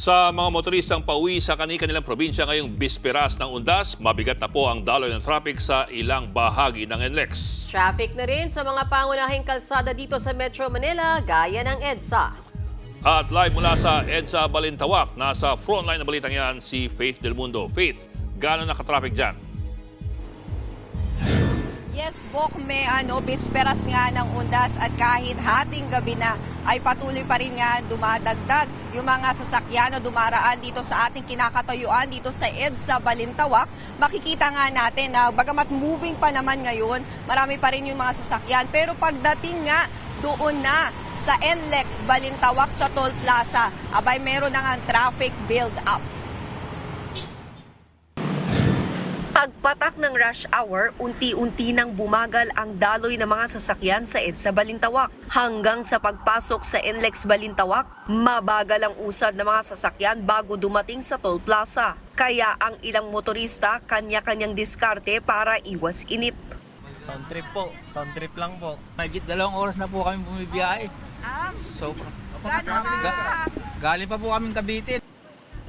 Sa mga motoristang pauwi sa kanilang probinsya ngayong bisperas ng undas, mabigat na po ang daloy ng traffic sa ilang bahagi ng NLEX. Traffic na rin sa mga pangunahing kalsada dito sa Metro Manila, gaya ng EDSA. At live mula sa EDSA Balintawak, nasa frontline na balitang yan si Faith Del Mundo. Faith, gano'n nakatraffic dyan? Yes, Bok, may ano, bisperas nga ng undas at kahit hating gabi na ay patuloy pa rin nga dumadagdag yung mga sasakyan na dumaraan dito sa ating kinakatayuan dito sa EDSA Balintawak. Makikita nga natin na bagamat moving pa naman ngayon, marami pa rin yung mga sasakyan. Pero pagdating nga doon na sa NLEX Balintawak sa Toll Plaza, abay meron na nga traffic build up. Pagpatak ng rush hour, unti-unti nang bumagal ang daloy ng mga sasakyan sa EDSA Balintawak. Hanggang sa pagpasok sa NLEX Balintawak, mabagal ang usad ng mga sasakyan bago dumating sa toll plaza. Kaya ang ilang motorista kanya-kanyang diskarte para iwas inip. Sound trip po. Sound trip lang po. Mahigit dalawang oras na po kami bumibiyahe. So, ga- galing pa po kaming Cavite.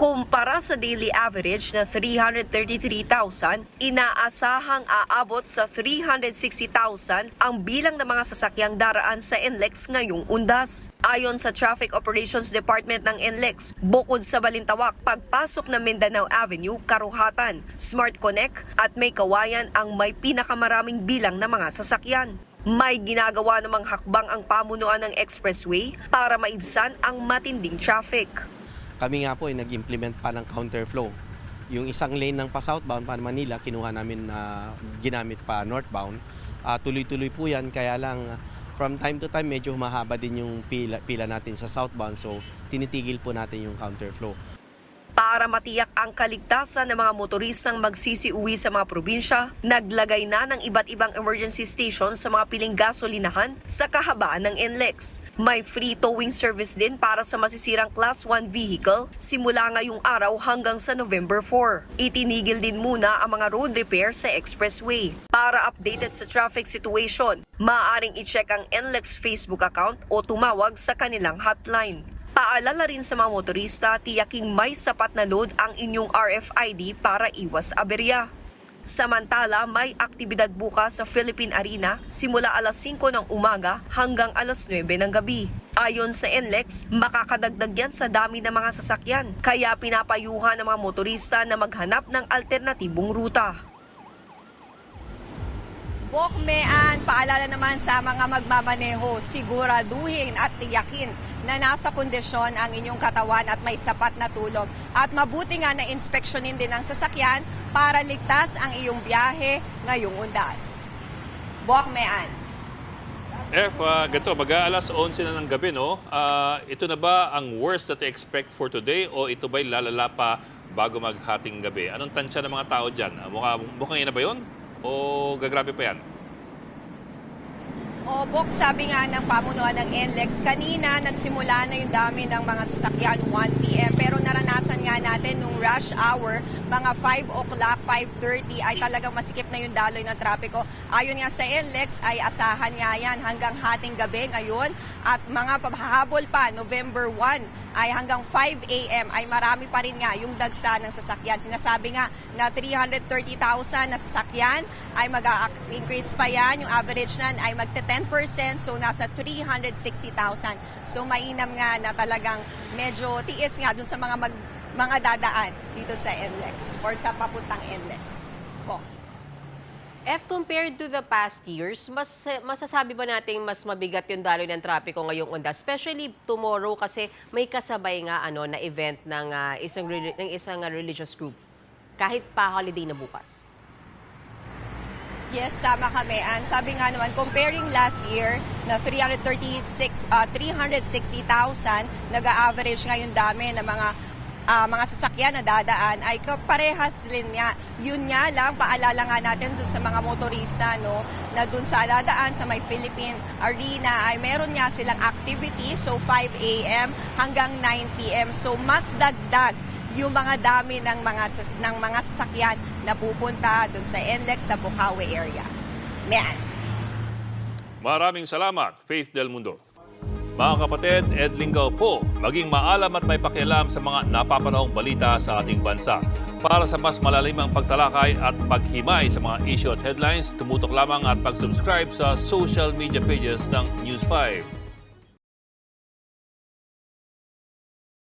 Kumpara sa daily average na 333,000, inaasahang aabot sa 360,000 ang bilang ng mga sasakyang daraan sa NLEX ngayong undas. Ayon sa Traffic Operations Department ng NLEX, bukod sa Balintawak, pagpasok ng Mindanao Avenue, Karuhatan, Smart Connect at May Kawayan ang may pinakamaraming bilang ng mga sasakyan. May ginagawa namang hakbang ang pamunuan ng expressway para maibsan ang matinding traffic. Kami nga po ay nag-implement pa ng counterflow. Yung isang lane ng pa southbound pa Manila, kinuha namin na ginamit pa northbound. Ah, tuloy-tuloy po yan, kaya lang from time to time medyo mahaba din yung pila, pila natin sa southbound. So tinitigil po natin yung counterflow. Para matiyak ang kaligtasan ng mga motoristang magsisiuwi sa mga probinsya, naglagay na ng iba't ibang emergency station sa mga piling gasolinahan sa kahabaan ng NLEX. May free towing service din para sa masisirang Class 1 vehicle simula ngayong araw hanggang sa November 4. Itinigil din muna ang mga road repair sa expressway. Para updated sa traffic situation, maaaring i-check ang NLEX Facebook account o tumawag sa kanilang hotline. Paalala rin sa mga motorista, tiyaking may sapat na load ang inyong RFID para iwas aberya. Samantala, may aktibidad bukas sa Philippine Arena simula alas 5 ng umaga hanggang alas 9 ng gabi. Ayon sa NLEX, makakadagdag yan sa dami ng mga sasakyan. Kaya pinapayuhan ng mga motorista na maghanap ng alternatibong ruta. Bokmean, paalala naman sa mga magmamaneho, siguraduhin at tiyakin na nasa kondisyon ang inyong katawan at may sapat na tulog. At mabuti nga na inspeksyonin din ang sasakyan para ligtas ang iyong biyahe ngayong undas. Bokmean. F, uh, ganito, mag-aalas 11 na ng gabi, no? Ah, ito na ba ang worst that expect for today o ito ba'y lalala pa bago maghating gabi? Anong tansya ng mga tao dyan? Ah, Mukha, mukhang yun na ba yun? O gagrabe pa yan? O Bok, sabi nga ng pamunuan ng NLEX, kanina nagsimula na yung dami ng mga sasakyan 1 p.m. Pero naranasan nga natin nung rush hour, mga 5 o'clock, 5.30 ay talagang masikip na yung daloy ng trapiko. Ayon nga sa NLEX ay asahan nga yan hanggang hating gabi ngayon at mga pahabol pa, November 1 ay hanggang 5 a.m. ay marami pa rin nga yung dagsa ng sasakyan. Sinasabi nga na 330,000 na sasakyan ay mag-increase pa yan. Yung average nan ay magte 10% so nasa 360,000. So mainam nga na talagang medyo tiis nga dun sa mga mag, mga dadaan dito sa NLEX or sa papuntang NLEX. Po. F, compared to the past years, mas masasabi ba nating mas mabigat yung daloy ng trapiko ngayong onda? Especially tomorrow kasi may kasabay nga ano na event ng ah, isang ng isang ah, religious group. Kahit pa holiday na bukas. Yes, tama kami. And sabi nga naman, comparing last year na 336, ah, 360,000, nag-average nga yung dami ng mga ah, mga sasakyan na dadaan ay parehas rin nga. Yun nga lang, paalala nga natin dun sa mga motorista, no, na dun sa dadaan sa may Philippine Arena ay meron nga silang activity, so 5 a.m. hanggang 9 p.m. So mas dagdag yung mga dami ng mga ng mga sasakyan na pupunta doon sa NLEX sa Bukawi area. Yan. Maraming salamat, Faith Del Mundo. Mga kapatid, Ed Lingaw po, maging maalam at may pakialam sa mga napapanahong balita sa ating bansa. Para sa mas malalimang pagtalakay at paghimay sa mga issue at headlines, tumutok lamang at pag-subscribe sa social media pages ng News 5.